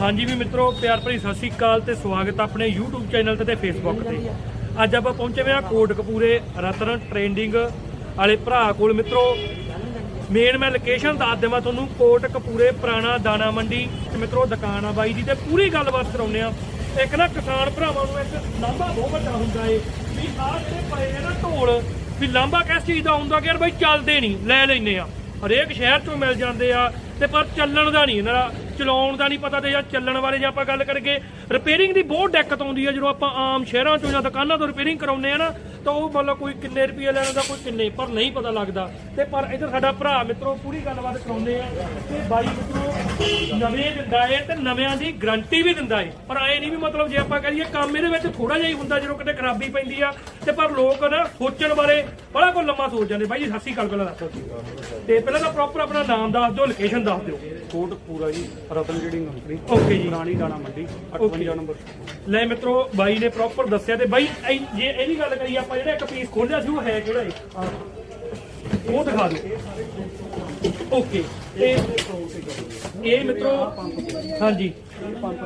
ਹਾਂਜੀ ਵੀ ਮਿੱਤਰੋ, ਪਿਆਰ ਭਰੀ ਸਤਿ ਸ੍ਰੀ ਅਕਾਲ ਤੇ ਸਵਾਗਤ ਆਪਣੇ YouTube ਚੈਨਲ ਤੇ ਤੇ Facebook ਤੇ। ਅੱਜ ਆਪਾਂ ਪਹੁੰਚੇ ਹੋਏ ਆ ਕੋਟਕਪੂਰੇ ਰਤਨ ਟ੍ਰੇਡਿੰਗ ਵਾਲੇ ਭਰਾ ਕੋਲ। ਮਿੱਤਰੋ ਮੇਨ ਮੈਂ ਲੋਕੇਸ਼ਨ ਦੱਸ ਦੇਵਾਂ ਤੁਹਾਨੂੰ, ਕੋਟਕਪੂਰੇ ਪੁਰਾਣਾ ਦਾਣਾ ਮੰਡੀ ਤੇ ਮਿੱਤਰੋ, ਦੁਕਾਨ ਆ ਬਾਈ ਦੀ ਤੇ ਪੂਰੀ ਗੱਲਬਾਤ ਕਰਾਉਂਦੇ ਆ। ਇੱਕ ਨਾ ਕਿਸਾਨ ਭਰਾਵਾਂ ਨੂੰ ਇੱਕ ਲਾਂਭਾ ਬਹੁਤ ਵੱਡਾ ਹੁੰਦਾ ਏ, ਵੀ ਆਹ ਜਿਹੜੇ ਪਏ ਨੇ ਨਾ ਢੋਲ, ਵੀ ਲਾਂਭਾ ਕਿਸ ਚੀਜ਼ ਦਾ ਹੁੰਦਾ ਕਿ ਯਾਰ ਬਾਈ ਚੱਲਦੇ ਨਹੀਂ, ਲੈ ਲੈਨੇ ਆ। ਹਰੇਕ ਸ਼ਹਿਰ ਚੋਂ ਮਿਲ ਜਾਂਦੇ ਆ ਤੇ ਪਰ ਚੱਲਣ ਦਾ ਨਹੀਂ ਇਹਨਾਂ ਦਾ। ਚਲਾਉਣ ਦਾ ਨਹੀਂ ਪਤਾ ਤੇ ਜਾਂ ਚੱਲਣ ਬਾਰੇ ਜੇ ਆਪਾਂ ਗੱਲ ਕਰੀਏ ਰਿਪੇਅਰਿੰਗ ਦੀ ਬਹੁਤ ਦਿੱਕਤ ਆਉਂਦੀ ਹੈ ਜਦੋਂ ਆਪਾਂ ਆਮ ਸ਼ਹਿਰਾਂ ਚੋਂ ਜਾਂ ਦੁਕਾਨਾਂ ਤੋਂ ਰਿਪੇਅਰਿੰਗ ਕਰਾਉਂਦੇ ਆ ਨਾ, ਤਾਂ ਉਹ ਮਤਲਬ ਕੋਈ ਕਿੰਨੇ ਰੁਪਏ ਲੈਣ ਦਾ, ਕੋਈ ਕਿੰਨੇ, ਪਰ ਨਹੀਂ ਪਤਾ ਲੱਗਦਾ। ਤੇ ਪਰ ਇਧਰ ਸਾਡਾ ਭਰਾ ਮਿੱਤਰੋ, ਪੂਰੀ ਗੱਲਬਾਤ ਕਰਾਉਂਦੇ ਆ ਤੇ ਬਾਈ ਮਿੱਤਰੋ, ਨਵੇਂ ਦਿੰਦਾ ਏ ਤੇ ਨਵਿਆਂ ਦੀ ਗਰੰਟੀ ਵੀ ਦਿੰਦਾ ਏ। ਪਰ ਐ ਨਹੀਂ ਵੀ ਮਤਲਬ ਜੇ ਆਪਾਂ ਕਹੀਏ ਕੰਮ ਇਹਦੇ ਵਿੱਚ ਥੋੜਾ ਜਿਹਾ ਹੀ ਹੁੰਦਾ, ਜਦੋਂ ਕਿਤੇ ਖਰਾਬੀ ਪੈਂਦੀ ਆ। ਤੇ ਪਰ ਲੋਕ ਨਾ ਸੋਚਣ ਬਾਰੇ ਬੜਾ ਕੋ ਲੰਮਾ ਸੋਚ ਜਾਂਦੇ। ਬਾਈ ਜੀ ਸਤਿ ਸ਼੍ਰੀ ਅਕਾਲ ਪਹਿਲਾਂ ਦੱਸੋ ਤੇ ਪਹਿਲਾਂ ਤਾਂ ਪ੍ਰੋਪਰ ਆਪਣਾ ਨਾਮ ਦੱਸ ਦਿਓ ਲੋਕੇਸ਼ਨ ਦੱਸ ਦਿਓ। ਕੋਟ ਪੂਰਾ ਜੀ ਰਤਨ ਜਿਹੜੀ ਕੰਪਨੀ ਓਕੇ ਜੀ। ਪੁਰਾਣੀ ਦਾਣਾ ਮੰਡੀ Okay. 58 ਨੰਬਰ। ਲੈ ਮਿੱਤਰੋ ਬਾਈ ਨੇ ਪ੍ਰੋਪਰ ਦੱਸਿਆ ਤੇ ਬਾਈ ਜੇ ਇਹਦੀ ਗੱਲ ਕਰੀਏ ਆਪਾਂ ਜਿਹੜਾ ਇੱਕ ਪੀਸ ਖੋਲਿਆ ਸੀ ਉਹ ਹੈ ਕਿਹੜਾ ਏ ਉਹ ਦਿਖਾ ਦਿਓ। ਓਕੇ ਇਹ ਇਹ ਮਿੱਤਰੋ ਹਾਂਜੀ।